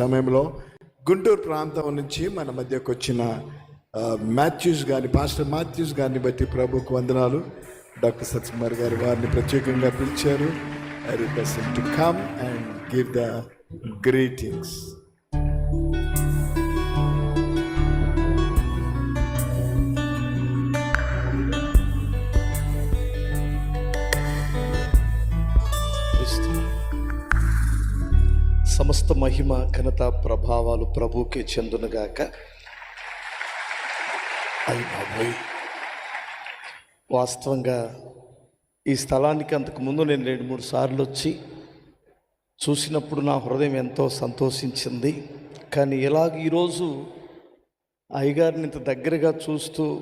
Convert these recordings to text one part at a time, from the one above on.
సమయంలో గుంటూరు ప్రాంతం నుంచి మన మధ్యకు వచ్చిన మాథ్యూస్ గారిని పాస్టర్ మాథ్యూస్ గారిని బట్టి ప్రభుకు వందనాలు. డాక్టర్ సత్యకుమార్ గారు వారిని ప్రత్యేకంగా పిలిచారు. I request to come and give the greetings సమస్త మహిమ ఘనత ప్రభావాలు ప్రభుకే చెందునుగాక. అయి బాబోయ్. వాస్తవంగా ఈ స్థలానికి అంతకు ముందు నేను రెండు మూడు సార్లు వచ్చి చూసినప్పుడు నా హృదయం ఎంతో సంతోషించింది. కానీ ఇలాగ ఈరోజు అయ్యగారిని ఇంత దగ్గరగా చూస్తూ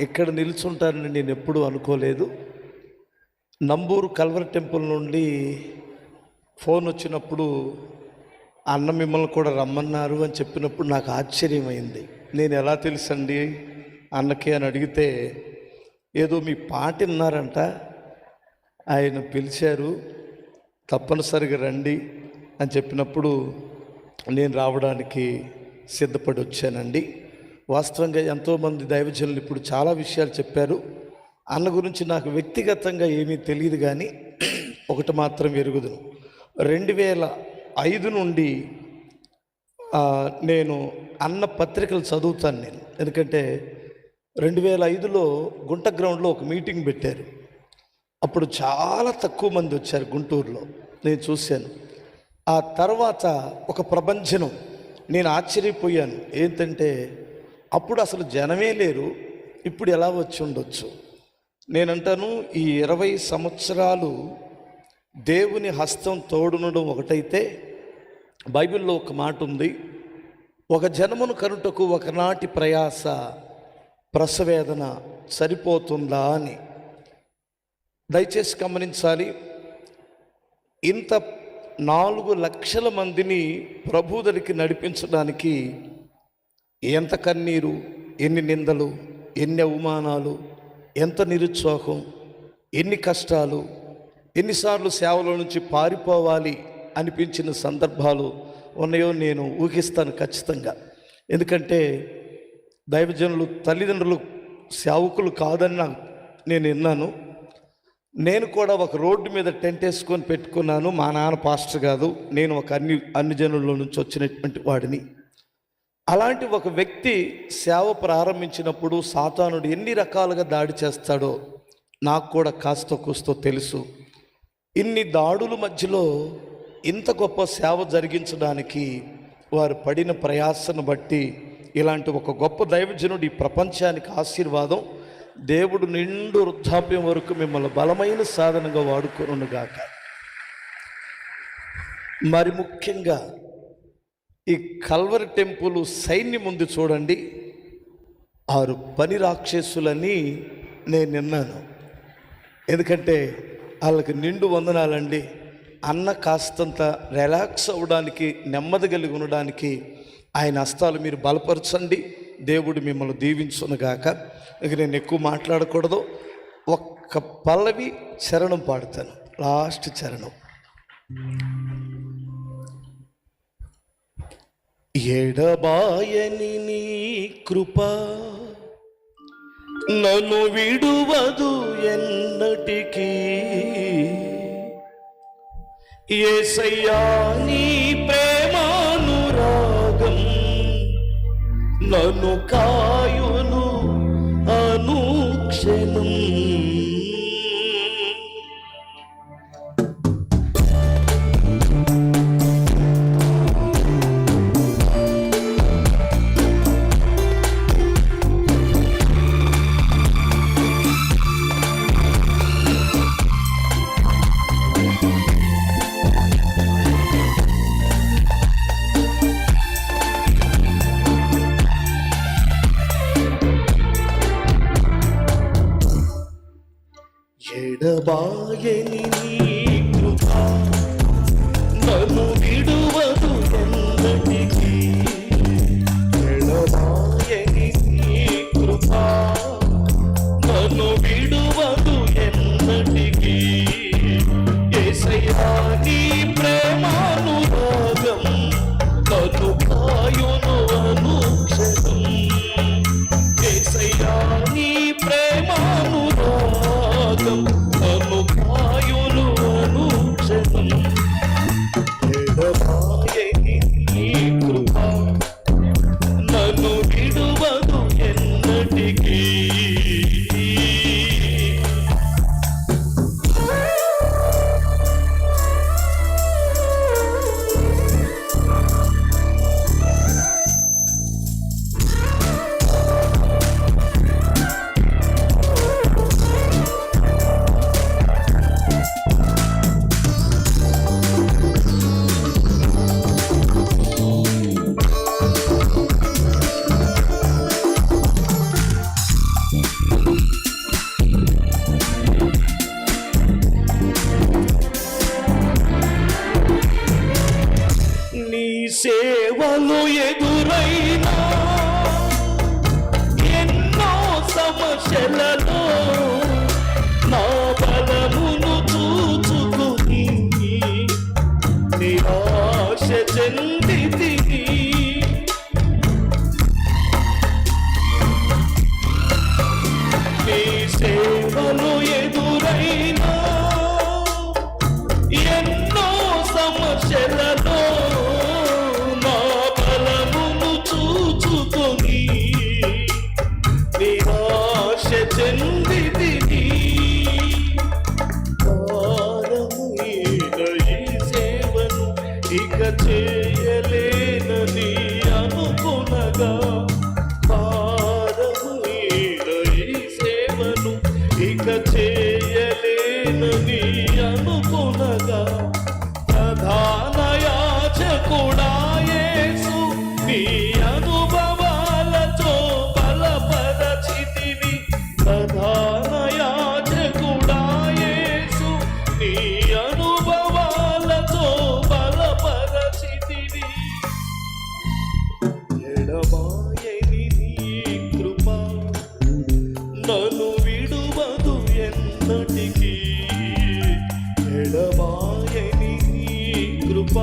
ఇక్కడ నిల్చుంటారని నేను ఎప్పుడూ అనుకోలేదు. నంబూరు కల్వర్ టెంపుల్ నుండి ఫోన్ వచ్చినప్పుడు అన్న మిమ్మల్ని కూడా రమ్మన్నారు అని చెప్పినప్పుడు నాకు ఆశ్చర్యమైంది. నేను ఎలా తెలుసండి? అన్నకి అని అడిగితే ఏదో మీ పాట విన్నారంట. ఆయన పిలిచారు తప్పనిసరిగా రండి అని చెప్పినప్పుడు నేను రావడానికి సిద్ధపడి వచ్చానండి. వాస్తవంగా ఎంతోమంది దైవజనులు ఇప్పుడు చాలా విషయాలు చెప్పారు. అన్న గురించి నాకు వ్యక్తిగతంగా ఏమీ తెలియదు కానీ ఒకటి మాత్రం ఎరుగుదును. రెండు వేల ఐదు నుండి నేను అన్న పత్రికలు చదువుతాను నేను. ఎందుకంటే రెండు వేల ఐదులో గుంట గ్రౌండ్లో ఒక మీటింగ్ పెట్టారు. అప్పుడు చాలా తక్కువ మంది వచ్చారు గుంటూరులో. నేను చూశాను. ఆ తర్వాత ఒక ప్రపంచనం నేను ఆశ్చర్యపోయాను. ఏంటంటే అప్పుడు అసలు జనమే లేరు. ఇప్పుడు ఎలా వచ్చి ఉండొచ్చు? నేనంటాను ఈ ఇరవై సంవత్సరాలు దేవుని హస్తం తోడునడం ఒకటైతే బైబిల్లో ఒక మాట ఉంది. ఒక జనమును కనుటకు ఒకనాటి ప్రయాస ప్రసవేదన సరిపోతుందా అని. దయచేసి గమనించాలి. ఇంత నాలుగు లక్షల మందిని ప్రభుదరికి నడిపించడానికి ఎంత కన్నీరు ఎన్ని నిందలు ఎన్ని అవమానాలు ఎంత నిరుత్సాహం ఎన్ని కష్టాలు ఎన్నిసార్లు సేవలో నుంచి పారిపోవాలి అనిపించిన సందర్భాలు ఉన్నాయో నేను ఊహిస్తాను ఖచ్చితంగా. ఎందుకంటే దైవజనులు తల్లిదండ్రులు సేవకులు కాదని నాకు నేను విన్నాను. నేను కూడా ఒక రోడ్డు మీద టెంట్ వేసుకొని పెట్టుకున్నాను. మా నాన్న పాస్టర్ కాదు. నేను ఒక అన్ని అన్ని జనుల్లో నుంచి వచ్చినటువంటి వాడిని. అలాంటి ఒక వ్యక్తి సేవ ప్రారంభించినప్పుడు సాతానుడు ఎన్ని రకాలుగా దాడి చేస్తాడో నాకు కూడా కాస్త కూస్తో తెలుసు. ఇన్ని దాడుల మధ్యలో ఇంత గొప్ప సేవ జరిగించడానికి వారు పడిన ప్రయాసను బట్టి ఇలాంటి ఒక గొప్ప దైవజనుడు ఈ ప్రపంచానికి ఆశీర్వాదం దేవుడు నిండు వృద్ధాప్యం వరకు మిమ్మల్ని బలమైన సాధనంగా వాడుకోనుగాక మరి ముఖ్యంగా ఈ కల్వరి టెంపుల్ సైన్యం ఉంది చూడండి ఆరు పని రాక్షసులని నేను విన్నాను. ఎందుకంటే వాళ్ళకి నిండు వందనాలండి. అన్న కాస్తంత రిలాక్స్ అవ్వడానికి నెమ్మది కలిగి ఉండడానికి ఆయన హస్తాలు మీరు బలపరచండి. దేవుడు మిమ్మల్ని దీవించునుగాక. ఇక నేను ఎక్కువ మాట్లాడకూడదు. ఒక్క పల్లవి చరణం పాడతాను. లాస్ట్ చరణం. ఎడబాయని నీ కృపా నన్ను విడువదు ఎన్నటికీ. ఏసయ్యా నీ ప్రేమానురాగం నన్ను కాయును అనుక్షణం చెందితిని నీ సేవలో నీ అనుభవాలతో బలపరచితివి. ప్రధాన యాజకుడా యేసు నీ అనుభవాలతో బలపరచితివి. ఎడమాయని నీ కృప నన్ను విడువదు ఎన్నటికీ. ఎడమాయని నీ కృప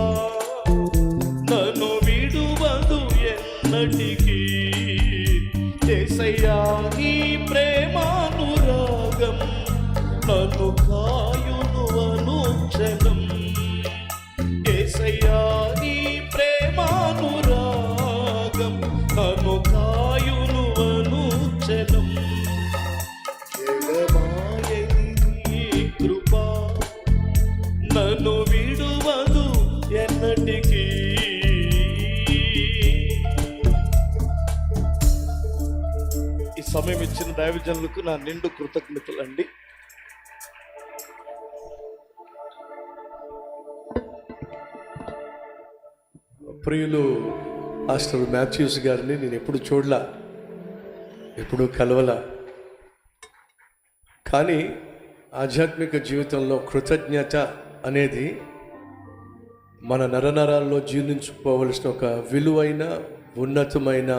సమయం దైవజనులకు నా నిండు కృతజ్ఞతలు అండి ప్రియులు మాస్టర్ మాథ్యూస్ గారిని నేను ఎప్పుడు చూడలా ఎప్పుడు కలవలా. కానీ ఆధ్యాత్మిక జీవితంలో కృతజ్ఞత అనేది మన నరనరాల్లో జీర్ణించుకోవలసిన ఒక విలువైన ఉన్నతమైన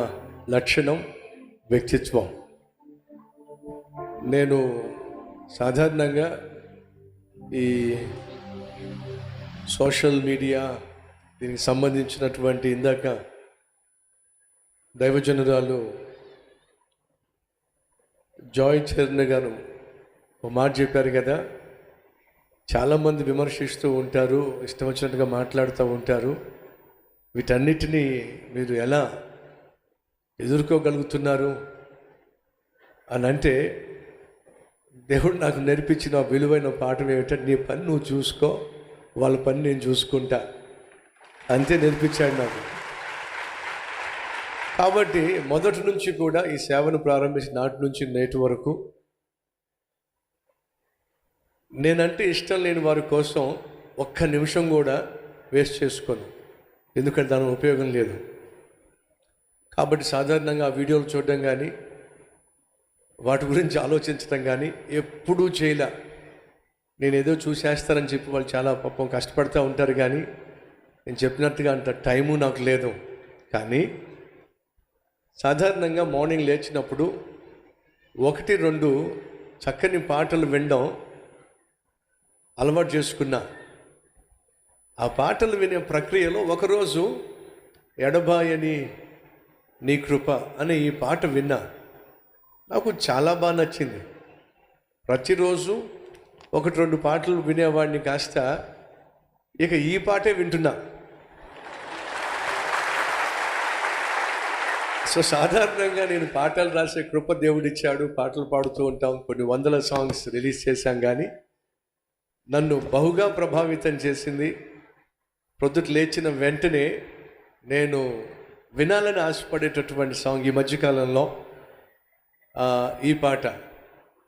లక్షణం వ్యక్తిత్వం. నేను సాధారణంగా ఈ సోషల్ మీడియా దీనికి సంబంధించినటువంటి ఇందాక దైవజనురాలు జాయ్ చరణ్ గారు ఒక మాట చెప్పారు కదా చాలామంది విమర్శిస్తూ ఉంటారు ఇష్టం వచ్చినట్టుగా మాట్లాడుతూ ఉంటారు. వీటన్నిటినీ మీరు ఎలా ఎదుర్కోగలుగుతున్నారు? అని అంటే దేవుడు నాకు నేర్పించిన విలువైన పాఠం ఏమిటంటే నీ పని నువ్వు చూసుకో వాళ్ళ పని నేను చూసుకుంటా. అంతే నేర్పించాడు నాకు. కాబట్టి మొదటి నుంచి కూడా ఈ సేవను ప్రారంభించిన నాటి నుంచి నేటి వరకు నేనంటే ఇష్టం లేని వారి కోసం ఒక్క నిమిషం కూడా వేస్ట్ చేసుకోను. ఎందుకంటే దాని ఉపయోగం లేదు. కాబట్టి సాధారణంగా ఆ వీడియోలు చూడడం కానీ వాటి గురించి ఆలోచించడం కానీ ఎప్పుడూ చేయలే. నేను ఏదో చూసేస్తానని చెప్పి వాళ్ళు చాలా పాపం కష్టపడుతూ ఉంటారు కానీ నేను చెప్పినట్టుగా అంత టైము నాకు లేదు. కానీ సాధారణంగా మార్నింగ్ లేచినప్పుడు ఒకటి రెండు చక్కని పాటలు వినడం అలవాటు చేసుకున్నా. ఆ పాటలు వినే ప్రక్రియలో ఒకరోజు ఎడబాయని నీ కృప అనే ఈ పాట విన్నా. నాకు చాలా బాగా నచ్చింది. ప్రతిరోజు ఒకటి రెండు పాటలు వినేవాడిని కాస్త ఇక ఈ పాటే వింటున్నా. సో సాధారణంగా నేను పాటలు రాసే కృప దేవుడిచ్చాడు పాటలు పాడుతూ ఉంటాం కొన్ని వందల సాంగ్స్ రిలీజ్ చేశాం కానీ నన్ను బహుగా ప్రభావితం చేసింది. ప్రొద్దుట లేచిన వెంటనే నేను వినాలని ఆశపడేటటువంటి సాంగ్ ఈ మధ్యకాలంలో. ఈ పాట.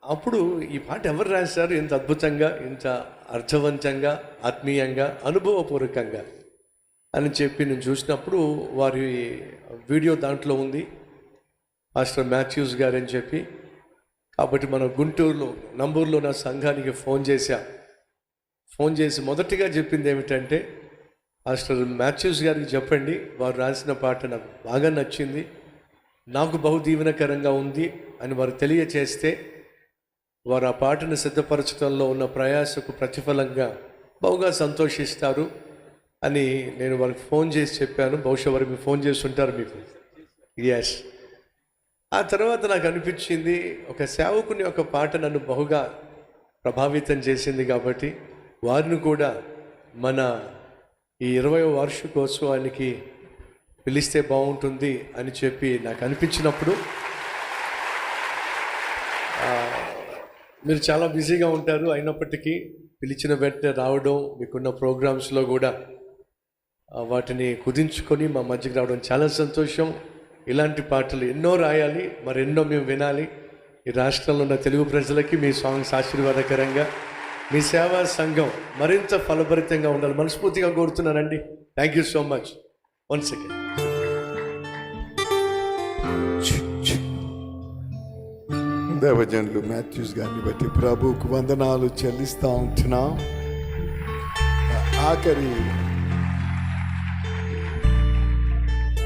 అప్పుడు ఈ పాట ఎవరు రాశారు? ఇంత అద్భుతంగా ఇంత అర్థవంతంగా ఆత్మీయంగా అనుభవపూర్వకంగా అని చెప్పి నేను చూసినప్పుడు వారి వీడియో దాంట్లో ఉంది. మాస్టర్ మాథ్యూస్ గారు అని చెప్పి. కాబట్టి మన గుంటూరులో నంబూరులో నా సంఘానికి ఫోన్ చేశా. ఫోన్ చేసి మొదటిగా చెప్పింది ఏమిటంటే మాస్టర్ మాథ్యూస్ గారికి చెప్పండి వారు రాసిన పాట నాకు బాగా నచ్చింది. నాకు బహుదీవనకరంగా ఉంది అని వారు తెలియచేస్తే వారు ఆ పాటను సిద్ధపరచడంలో ఉన్న ప్రయాసకు ప్రతిఫలంగా బహుగా సంతోషిస్తారు అని నేను వారికి ఫోన్ చేసి చెప్పాను. బహుశా వారు మీరు ఫోన్ చేసి ఉంటారు మీకు. ఎస్ ఆ తర్వాత నాకు అనిపించింది ఒక సేవకుని ఒక పాట నన్ను బహుగా ప్రభావితం చేసింది కాబట్టి వారిని కూడా మన ఈ ఇరవై వార్షికోత్సవానికి పిలిస్తే బాగుంటుంది అని చెప్పి నాకు అనిపించినప్పుడు మీరు చాలా బిజీగా ఉంటారు. అయినప్పటికీ పిలిచిన వెంటనే రావడం మీకున్న ప్రోగ్రామ్స్లో కూడా వాటిని కుదించుకొని మా మధ్యకి రావడం చాలా సంతోషం. ఇలాంటి పాటలు ఎన్నో రాయాలి మరి ఎన్నో మేము వినాలి. ఈ రాష్ట్రంలో ఉన్న తెలుగు ప్రజలకి మీ సాంగ్స్ ఆశీర్వాదకరంగా మీ సేవా సంఘం మరింత ఫలభరితంగా ఉండాలి మనస్ఫూర్తిగా కోరుతున్నానండి. Thank you so much once again దేవజనులు Matthews గారిని బట్టి ప్రభుకు వందనాలు చెల్లిస్తూ ఉంటున్నాం. ఆఖరి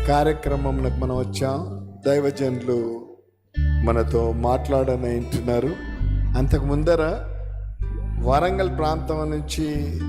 కార్యక్రమంలో మనం వచ్చాం. దైవజనులు మనతో మాట్లాడనంటున్నారు అంతకు ముందర వరంగల్ ప్రాంతం నుంచి